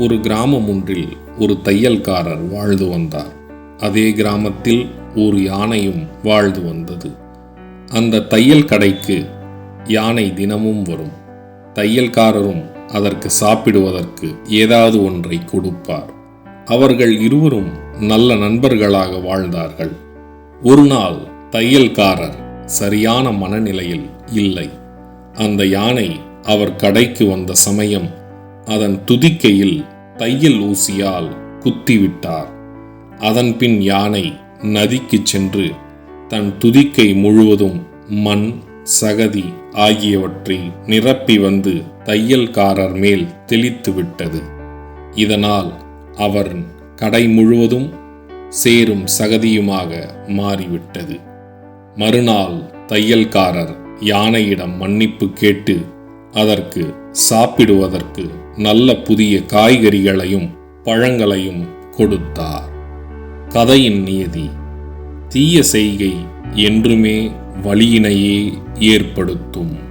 ஒரு கிராமம் ஒன்றில் ஒரு தையல்காரர் வாழ்ந்து வந்தார். அதே கிராமத்தில் ஒரு யானையும் வாழ்ந்து வந்தது. அந்த தையல் கடைக்கு யானை தினமும் வரும். தையல்காரரும் அதற்கு சாப்பிடுவதற்கு ஏதாவது ஒன்றை கொடுப்பார். அவர்கள் இருவரும் நல்ல நண்பர்களாக வாழ்ந்தார்கள். ஒரு நாள் தையல்காரர் சரியான மனநிலையில் இல்லை. அந்த யானை அவர் கடைக்கு வந்த சமயம் அதன் துதிக்கையில் தையல் ஊசியால் குத்திவிட்டார். அதன் பின் யானை நதிக்கு சென்று தன் துதிக்கை முழுவதும் மண் சகதி ஆகியவற்றை நிரப்பி வந்து தையல்காரர் மேல் தெளித்து விட்டது. இதனால் அவர் கடை முழுவதும் சேரும் சகதியுமாக மாறிவிட்டது. மறுநாள் தையல்காரர் யானையிடம் மன்னிப்பு கேட்டு அதற்கு சாப்பிடுவதற்கு நல்ல புதிய காய்கறிகளையும் பழங்களையும் கொடுத்தார். கதையின் நியதி தீய செய்கை என்றுமே வழியினையே ஏற்படுத்தும்.